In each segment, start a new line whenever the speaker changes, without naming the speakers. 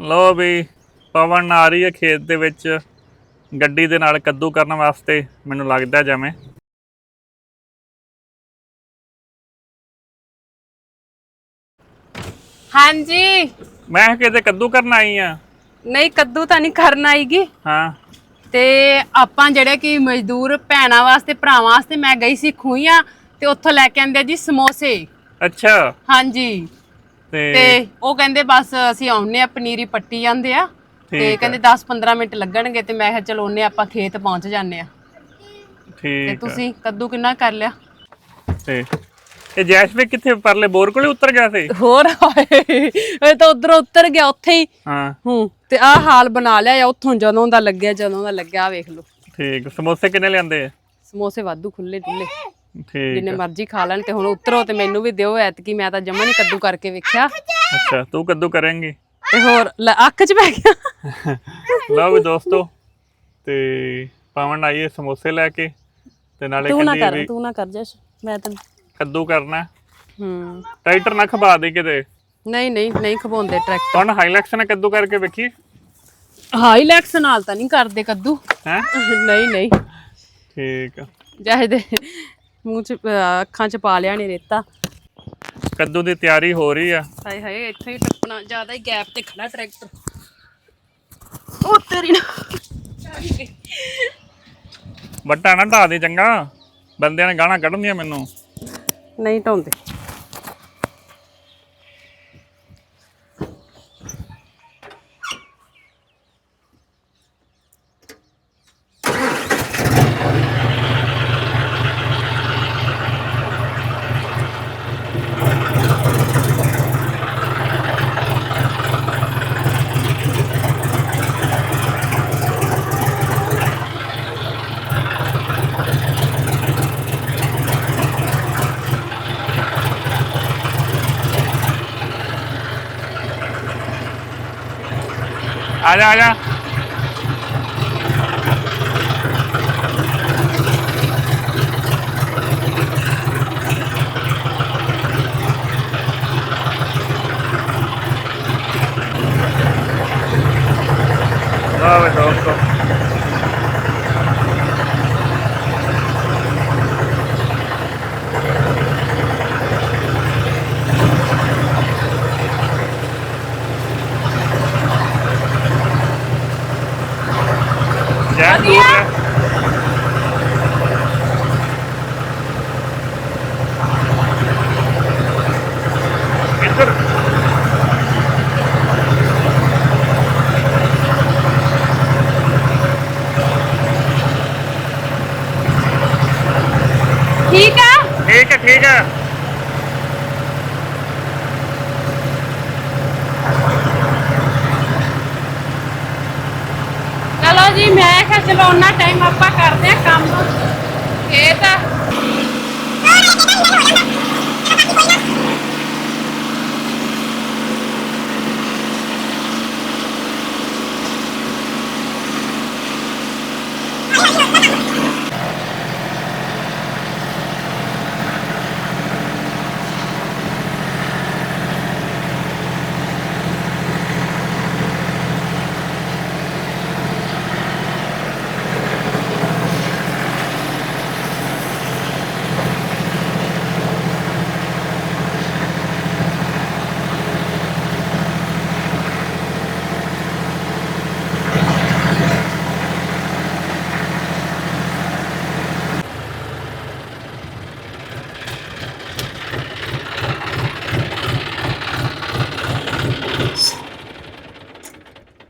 ਲੋ ਵੀ ਪਵਨ ਆ ਰਹੀ ਹੈ ਖੇਤ ਦੇ ਵਿੱਚ ਗੱਡੀ ਦੇ ਨਾਲ ਕੱਦੂ ਕਰਨ ਵਾਸਤੇ ਮੈਨੂੰ ਲੱਗਦਾ ਜਿਵੇਂ
ਹਾਂਜੀ।
ਮੈਂ ਕਿਤੇ ਕੱਦੂ ਕਰਨ ਆਈ ਆ।
ਨਹੀਂ ਕੱਦੂ ਤਾਂ ਨਹੀਂ ਕਰਨ ਆਈਗੀ।
ਹਾਂ।
ਤੇ ਆਪਾਂ ਜਿਹੜੇ ਕਿ ਮਜ਼ਦੂਰ ਭੈਣਾਂ ਵਾਸਤੇ ਭਰਾਵਾਂ ਵਾਸਤੇ ਮੈਂ ਗਈ ਸੀ ਖੂਹੀਆਂ ਤੇ ਉੱਥੋਂ ਲੈ ਕੇ ਆਂਦੇ ਜੀ ਸਮੋਸੇ।
ਅੱਛਾ।
ਹਾਂਜੀ।
ਤੇ
ਤੇ ਉਹ ਕਹਿੰਦੇ ਬਸ ਅਸੀਂ ਆਉਨੇ ਆ ਪਨੀਰੀ ਪੱਟੀ ਜਾਂਦੇ ਆ ਤੇ
ਠੀਕ
ਕਹਿੰਦੇ 10-15 ਮਿੰਟ ਲੱਗਣਗੇ ਤੇ ਮੈਂ ਕਿਹਾ ਚਲੋ ਉਹਨੇ ਆਪਾਂ ਖੇਤ ਪਹੁੰਚ ਜਾਂਦੇ ਆ। ਤੇ
ਠੀਕ।
ਤੁਸੀਂ ਕੱਦੂ ਕਿੰਨਾ ਕਰ ਲਿਆ?
ਤੇ ਇਹ ਜੈਸ਼ਵਿਕ ਕਿੱਥੇ ਪਰਲੇ ਬੋਰ ਕੋਲੇ ਉਤਰ ਗਿਆ ਸੀ?
ਹੋਰ ਹਾਏ ਇਹ ਤਾਂ ਉਧਰ ਉੱਤਰ ਗਿਆ ਉੱਥੇ ਹੀ।
ਹਾਂ।
ਹੂੰ ਤੇ ਆਹ ਹਾਲ ਬਣਾ ਲਿਆ ਆ ਉੱਥੋਂ ਜਦੋਂ ਦਾ ਲੱਗਿਆ ਜਦੋਂ ਦਾ ਲੱਗਿਆ ਆਹ ਵੇਖ ਲਓ।
ਠੀਕ ਸਮੋਸੇ ਕਿੰਨੇ ਲਿਆਂਦੇ? ਆ
ਸਮੋਸੇ ਵਾਧੂ ਖੁੱਲੇ ਡੁੱਲੇ
ਠੀਕ
ਜਿੰਨੇ ਮਰਜ਼ੀ ਖਾ ਲੈਣ ਤੇ ਹੁਣ ਉਤਰੋ ਤੇ ਮੈਨੂੰ ਵੀ ਦਿਓ ਐਤਕੀ ਮੈਂ ਤਾਂ ਜਮਾ ਨਹੀਂ ਕੱਦੂ ਕਰਕੇ ਵੇਖਿਆ।
ਅੱਛਾ ਤੂੰ ਕੱਦੂ ਕਰੇਂਗੀ?
ਤੇ ਹੋਰ ਲੈ, ਅੱਖ 'ਚ ਪੈ ਗਿਆ।
ਲਓ ਵੀ ਦੋਸਤੋ ਤੇ ਪਵਨ ਆਈ ਹੈ ਸਮੋਸੇ ਲੈ ਕੇ ਤੇ ਨਾਲੇ
ਤੂੰ ਨਾ
ਕਹਿੰਦੀ
ਕਰ
ਵੀ
ਤੂੰ ਨਾ ਕਰ ਜਸ਼ ਮੈਂ ਤੈਨੂੰ
ਕੱਦੂ ਕਰਨਾ। ਹੈ।
ਹੂੰ
ਟਾਈਟਰ ਨਾ ਖਬਾ ਦੇ ਕਿਤੇ।
ਨਹੀਂ ਨਹੀਂ ਨਹੀਂ ਖਵਾਉਂਦੇ ਟਰੈਕਟਰ।
ਕੌਣ ਹਾਈਲੈਕਸ ਨਾਲ ਕੱਦੂ ਕਰਕੇ ਵੇਖੀ
ਹਾਈਲੈਕਸ ਨਾਲ ਤਾਂ ਨਹੀਂ ਕਰਦੇ ਕੱਦੂ।
ਹੈ?
ਨਹੀਂ ਨਹੀਂ।
ਠੀਕ ਆ।
ਜਾਹੇ ਦੇ ਮੂੰਹ 'ਚ ਅਹ, ਅੱਖਾਂ 'ਚ ਪਾ ਲਿਆ ਨੇ ਰੇਤਾ।
ਕੱਦੂ ਦੀ ਤਿਆਰੀ ਹੋ ਰਹੀ ਆ।
ਹਾਏ ਹਾਏ ਇੱਥੇ ਹੀ ਟੱਪਣਾ ਜ਼ਿਆਦਾ ਹੀ ਗੈਪ ਤੇ ਖੜਾ ਟਰੈਕਟਰ। ਉਹ ਤੇਰੀ ਨਾ
ਵੱਟਾ ਨਾ ਢਾ ਦੇ ਚੰਗਾ। ਬੰਦਿਆਂ ਨੇ ਗਾਣਾ ਕੱਢਣਦੀਆਂ ਮੈਨੂੰ।
ਨਹੀਂ ਢਾਉਂਦੇ।
ਆ ਜਾ ਆ ਜਾ ਆਵੇ ਦੋਸਤੋ ਜੈ ਦੂਰ ਹੈ ਇੱਧਰ
ਠੀਕ ਆ?
ਠੀਕ ਹੈ ਠੀਕ ਹੈ
ਚਲੋ ਜੀ ਮੈਂ ਕਿਹਾ ਚਲੋ ਉਹਨਾਂ ਟਾਈਮ ਆਪਾਂ ਕਰਦੇ ਆ ਕੰਮ। ਖੇਤ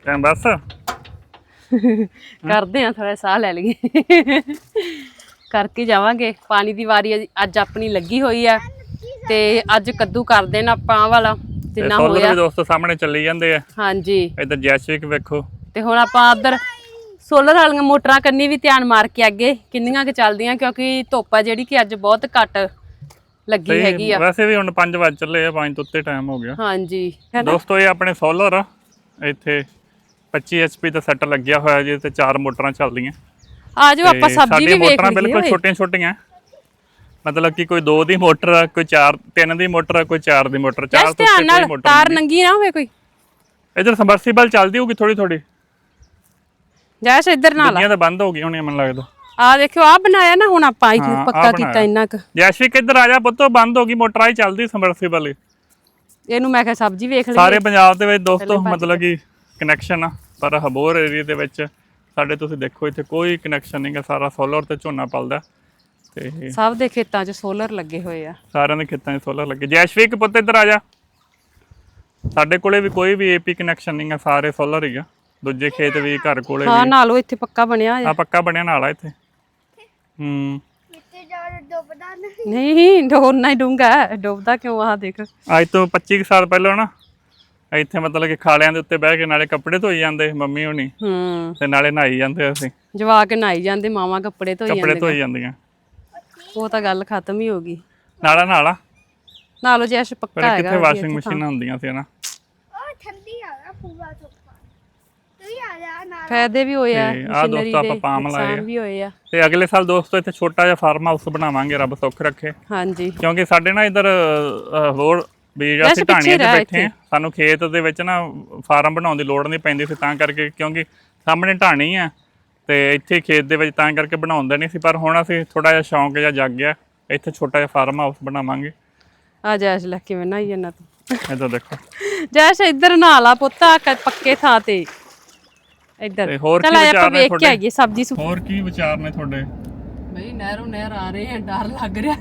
ਟਾਈਮ ਬਸ?
ਕਰਦੇ ਆ ਥੋੜਾ ਸਾਹ ਲੈ ਲਈਏ। ਕਰਕੇ ਜਾਵਾਂਗੇ। ਪਾਣੀ ਦੀ ਵਾਰੀ ਅੱਜ- ਆਪਣੀ ਲੱਗੀ ਹੋਈ ਆ। ਤੇ ਅੱਜ ਕੱਦੂ ਕਰਦੇ ਨਾ ਆਪਾਂ ਵਾਲਾ ਜਿੰਨਾ
ਸੋਲਰ
ਹੋਇਆ।
ਵੀ ਦੋਸਤੋ ਸਾਹਮਣੇ ਚੱਲੀ ਜਾਂਦੇ ਆ।
ਹਾਂਜੀ।
ਇੱਧਰ ਜੈਸ਼ਵਿਕ ਵੇਖੋ।
ਤੇ ਹੁਣ ਆਪਾਂ ਉਧਰ ਸੋਲਰ ਵਾਲੀਆਂ ਮੋਟਰਾਂ ਕੰਨੀ ਵੀ ਧਿਆਨ ਮਾਰ ਕੇ ਅੱਗੇ ਕਿੰਨੀਆਂ ਕਿ ਚੱਲਦੀਆਂ ਕਿਉਂਕਿ ਧੁੱਪ ਆ ਜਿਹੜੀ ਕਿ ਅੱਜ ਬਹੁਤ ਘੱਟ ਲੱਗੀ ਹੈਗੀ ਆ।
ਵੈਸੇ ਵੀ ਹੁਣ 5 ਵਜ ਚੱਲੇ ਆ 5 ਤੋਂ ਉੱਤੇ ਟਾਈਮ ਹੋ ਗਿਆ।
ਹਾਂਜੀ।
ਦੋਸਤੋ ਇਹ ਆਪਣੇ ਸੋਲਰ ਆ ਇੱਥੇ 25 HP ਦਾ ਸੈੱਟ ਲੱਗਿਆ ਹੋਇਆ ਜੀ ਤੇ ਚਾਰ ਮੋਟਰਾਂ ਚੱਲਦੀਆਂ।
ਆ ਜਾਓ ਆਪਾਂ ਸਬਜ਼ੀ ਵੀ ਵੇਖ
ਮੋਟਰਾਂ
ਲਈਏ
ਬਿਲਕੁਲ
ਓਏ।
ਛੋਟੀਆਂ ਛੋਟੀਆਂ ਮਤਲਬ ਕਿ ਕੋਈ 2 ਦੀ ਮੋਟਰ ਆ ਕੋਈ 4 3 ਦੀ ਮੋਟਰ ਆ ਕੋਈ 4 ਦੀ ਮੋਟਰ ਚਾਰ
ਜਸ
ਤੋਂ
ਧਿਆਨ
ਉੱਤੇ ਕੋਈ
ਨਾਲ
ਮੋਟਰ
ਤਾਰ। ਨੰਗੀ ਨਾ ਹੋਵੇ ਕੋਈ।
ਇਧਰ ਸਮਰਸੀਬਲ ਚੱਲਦੀ ਹੋਊਗੀ ਥੋੜੀ ਥੋੜੀ
ਜੈਸ਼ ਇੱਧਰ ਨਾਲ ਆ।
ਦੁਨੀਆ ਤਾਂ ਬੰਦ ਹੋ ਗਈ ਹੋਣੀ ਮੈਨੂੰ ਲੱਗਦਾ।
ਆ ਦੇਖਿਓ ਆ ਬਣਾਇਆ ਨਾ ਹੁਣ ਆਪਾਂ
ਹਾਂ,
ਪੱਕਾ ਕੀਤਾ। ਇੰਨਾ ਕੁ।
ਜੈਸ਼ਵਿਕ ਇੱਧਰ ਆ ਜਾ ਪੁੱਤੋ ਬੰਦ ਹੋ ਗਈ ਮੋਟਰ ਆਈ ਚੱਲਦੀ ਸਮਰਸੀਬਲ
ਇਹਨੂੰ ਮੈਂ ਕਿਹਾ ਸਬਜ਼ੀ ਵੇਖ ਲਈ
ਸਾਰੇ ਪੰਜਾਬ ਦੇ ਵਿੱਚ ਦੋਸਤੋ ਮਤਲਬ ਕਿ ਕਨੈਕਸ਼ਨ ਆ। ਪਰ ਹਬੋਰ ਏਰੀਆ ਦੇ ਵਿੱਚ ਸਾਡੇ ਤੁਸੀਂ ਦੇਖੋ ਇੱਥੇ ਕੋਈ ਕਨੈਕਸ਼ਨ ਨਹੀਂਗਾ ਸਾਰਾ ਸੋਲਰ ਤੇ ਝੋਨਾ ਪਲਦਾ। ਤੇ
ਸਭ ਦੇ ਖੇਤਾਂ 'ਚ ਸੋਲਰ ਲੱਗੇ ਹੋਏ ਆ।
ਸਾਰਿਆਂ ਦੇ ਖੇਤਾਂ 'ਚ ਸੋਲਰ ਲੱਗੇ। ਜੈਸ਼ਵਿਕ ਪੁੱਤ ਇੱਧਰ ਆ ਜਾ। ਸਾਡੇ ਕੋਲੇ ਵੀ ਕੋਈ ਵੀ ਏਪੀ ਕਨੈਕਸ਼ਨ ਨਹੀਂਗਾ ਸਾਰੇ ਸੋਲਰ ਹੀ ਆ। ਦੂਜੇ ਖੇਤ ਵੀ ਘਰ ਕੋਲੇ
ਹਾਂ ਨਾਲੋ ਇੱਥੇ ਪੱਕਾ ਬਣਿਆ
ਆ ਪੱਕਾ ਬਣਿਆ ਨਾਲ ਆ ਇੱਥੇ। ਹੂੰ।
ਮਿੱਟੀ ਜਾ ਡੁੱਬਦਾ ਨਹੀਂ।
ਨਹੀਂ ਡੋਬਣਾ ਹੀ ਡੂੰਗਾ ਡੁੱਬਦਾ ਕਿਉਂ ਆ ਦੇਖ।
ਅੱਜ ਤੋਂ 25 ਕੁ ਸਾਲ ਪਹਿਲਾਂ ਨਾ ਇੱਥੇ ਮਤਲਬ ਕਿ ਖਾਲਿਆਂ ਦੇ ਉੱਤੇ ਬਹਿ ਕੇ ਨਾਲੇ ਕੱਪੜੇ ਧੋਈ ਜਾਂਦੇ ਮੰਮੀ ਹੋਣੀ।
ਹੂੰ।
ਤੇ ਨਾਲੇ ਨਹਾਈ ਜਾਂਦੇ ਅਸੀਂ।
ਜਵਾਕ ਨਹਾਈ ਜਾਂਦੇ ਮਾਵਾਂ ਕੱਪੜੇ ਧੋਈ
ਕੱਪੜੇ
ਜਾਂਦੇ
ਧੋਈ ਜਾਂਦੀਆਂ।
ਉਹ ਤਾਂ ਗੱਲ ਖਤਮ ਹੀ ਹੋ ਗਈ।
ਨਾਲਾ ਨਾਲਾ।
ਨਾਲੋ ਜੈਸ਼ ਪੱਕਾ ਹੈਗਾ
ਕਿੱਥੇ
ਵੀ
ਵਾਸ਼ਿੰਗ
ਇੱਥੇ
ਮਸ਼ੀਨਾਂ ਹੁੰਦੀਆਂ ਸੀ ਨਾ
ਉਹ ਠੰਡੀ ਆ ਗਿਆ ਪੂਰਾ ਧੁੱਪਾ ਤੂੰ ਹੀ ਆ ਜਾ ਨਾਲ
ਫਾਇਦੇ ਵੀ ਹੋਏ ਆ
ਤੇ ਆਹ
ਮਸ਼ੀਨਰੀ
ਦੋਸਤੋ
ਦੇ
ਆਪਾਂ ਪਾਮ ਲਾਏ
ਨੁਕਸਾਨ
ਆ।
ਵੀ ਹੋਏ ਆ।
ਤੇ ਅਗਲੇ ਸਾਲ ਦੋਸਤੋ ਇੱਥੇ ਛੋਟਾ ਜਿਹਾ ਫਾਰਮ ਹਾਊਸ ਬਣਾਵਾਂਗੇ ਰੱਬ ਸੁੱਖ ਰੱਖੇ।
ਹਾਂਜੀ।
ਕਿਉਂਕਿ ਸਾਡੇ ਨਾ ਇਧਰ ਹੋਰ ਵੀ
ਵੈਸੇ
ਅਸੀਂ ਢਾਣੀਆਂ 'ਚ ਬੈਠੇ ਆ ਸਾਨੂੰ ਖੇਤ ਦੇ ਵਿੱਚ ਨਾ ਫਾਰਮ ਬਣਾਉਣ ਦੀ ਲੋੜ ਨਹੀਂ ਪੈਂਦੀ ਸੀ ਤਾਂ ਕਰਕੇ ਕਿਉਂਕਿ ਸਾਹਮਣੇ ਢਾਣੀ ਆ ਤੇ ਇੱਥੇ ਖੇਤ ਦੇ ਵਿੱਚ ਤਾਂ ਕਰਕੇ ਬਣਾਉਂਦੇ ਨਹੀਂ ਸੀ ਪਰ ਹੁਣ ਅਸੀਂ ਥੋੜਾ ਜਿਹਾ ਸ਼ੌਂਕ ਜਿਹਾ ਜਾਗ ਗਿਆ ਇੱਥੇ ਛੋਟਾ ਜਿਹਾ ਫਾਰਮ ਹਾਊਸ ਬਣਾਵਾਂਗੇ।
ਆ ਜੈਸ਼ ਲੈ ਕਿਵੇਂ ਨਹਾਈ ਜਾਂਦਾ ਤੂੰ।
ਇੱਧਰ ਦੇਖੋ।
ਜੈਸ਼ ਇੱਧਰ ਨਹਾ ਲਾ ਪੁੱਤ ਪੱਕੇ ਥਾਂ ਤੇ। ਇੱਧਰ।
ਤੇ ਹੋਰ
ਚਲ
ਕੀ
ਆਇਆ
ਵਿਚਾਰ
ਆਪਾਂ
ਨੇ
ਵੇਖ ਕੇ
ਤੁਹਾਡੇ?
ਆਈਏ ਸਬਜ਼ੀ ਸੁ
ਹੋਰ ਕੀ ਵਿਚਾਰ ਨੇ ਤੁਹਾਡੇ?
ਬਈ ਨਹਿਰੋਂ ਨਹਿਰ ਆ ਰਹੇ ਆ ਡਰ ਲੱਗ ਰਿਹਾ।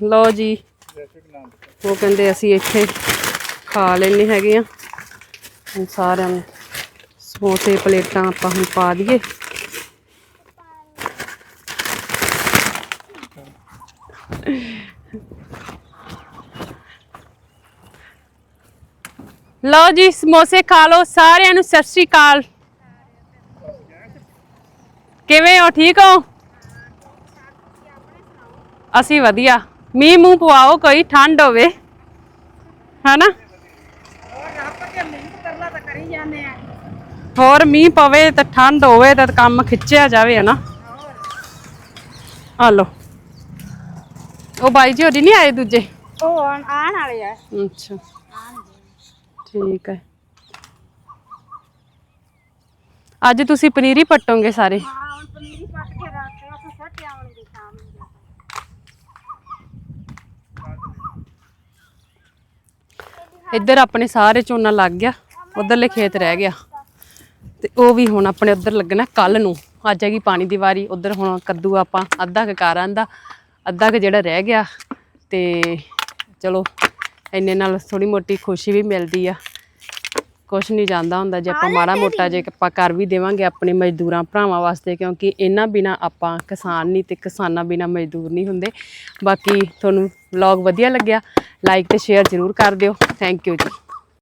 ਲਓ ਜੀ। ਉਹ ਕਹਿੰਦੇ ਅਸੀਂ ਇੱਥੇ ਖਾ ਲੈਣੇ ਹੈਗੇ ਆ। ਹੁਣ ਸਾਰਿਆਂ ਨੂੰ ਸਮੋਸੇ ਪਲੇਟਾਂ ਆਪਾਂ ਹੁਣ ਪਾ ਦਈਏ। ਲਓ ਜੀ ਸਮੋਸੇ ਖਾ ਲਓ। ਸਾਰਿਆਂ ਨੂੰ ਸਤਿ ਸ਼੍ਰੀ ਅਕਾਲ। ਕਿਵੇਂ ਹੋ? ਠੀਕ ਹੋ? ਅਸੀਂ ਵਧੀਆ। ਮੀਂਹ ਮੂੰਹ ਪਵਾਓ ਕੋਈ ਠੰਡ ਹੋਵੇ ਹੈਨਾ ਹੋਰ ਮੀਂਹ ਪਵੇ ਤਾਂ ਠੰਡ ਹੋਵੇ ਤਾਂ ਕੰਮ ਖਿੱਚਿਆ ਜਾਵੇ ਹਨਾ ਆ ਲਓ ਉਹ ਬਾਈ ਜੀ ਹੋਰੀ ਨਹੀਂ ਆਏ ਦੂਜੇ
ਉਹ ਆਉਣ ਆਉਣ ਵਾਲੇ ਆ
ਅੱਛਾ ਠੀਕ ਹੈ ਅੱਜ ਤੁਸੀਂ ਪਨੀਰੀ ਪੱਟੋਗੇ ਸਾਰੇ
ਹਾਂ ਹੁਣ ਪਨੀਰੀ ਪੱਟ ਕੇ ਰੱਖ ਕੇ ਅਸੀਂ ਸੱਟ ਆਉਣਗੇ ਸ਼ਾਮ ਨੂੰ ਜਾ ਕੇ।
ਇੱਧਰ ਆਪਣੇ ਸਾਰੇ ਝੋਨਾ ਲੱਗ ਗਿਆ, ਉਧਰਲੇ ਖੇਤ ਰਹਿ ਗਿਆ। ਤੇ ਉਹ ਵੀ ਹੁਣ ਆਪਣੇ ਉਧਰ ਲੱਗਣਾ ਕੱਲ ਨੂੰ। ਅੱਜ ਹੈਗੀ ਪਾਣੀ ਦੀ ਵਾਰੀ, ਉਧਰ ਹੁਣ ਕੱਦੂ ਆਪਾਂ ਅੱਧਾ ਕੁ ਕਾਰਾਂ ਦਾ ਅੱਧਾ ਕੁ ਜਿਹੜਾ ਰਹਿ ਗਿਆ। ਤੇ ਚਲੋ, ਇੰਨੇ ਨਾਲ ਥੋੜੀ ਮੋਟੀ ਖੁਸ਼ੀ ਵੀ ਮਿਲਦੀ ਆ। ਕੁਛ ਨਹੀਂ ਜਾਂਦਾ ਹੁੰਦਾ ਜੇ ਆਪਾਂ ਮਾੜਾ ਮੋਟਾ ਜੇ ਆਪਾਂ ਕਰ ਵੀ ਦੇਵਾਂਗੇ ਆਪਣੇ ਮਜ਼ਦੂਰਾਂ ਭਰਾਵਾਂ ਵਾਸਤੇ ਕਿਉਂਕਿ ਇਹਨਾਂ ਬਿਨਾ ਆਪਾਂ ਕਿਸਾਨ ਨਹੀਂ ਤੇ ਕਿਸਾਨਾਂ ਬਿਨਾ ਮਜ਼ਦੂਰ ਨਹੀਂ ਹੁੰਦੇ। ਬਾਕੀ ਤੁਹਾਨੂੰ ਵਲੌਗ ਵਧੀਆ ਲੱਗਿਆ ਲਾਈਕ ਤੇ ਸ਼ੇਅਰ ਜ਼ਰੂਰ ਕਰ ਦਿਓ। ਥੈਂਕ ਯੂ ਜੀ।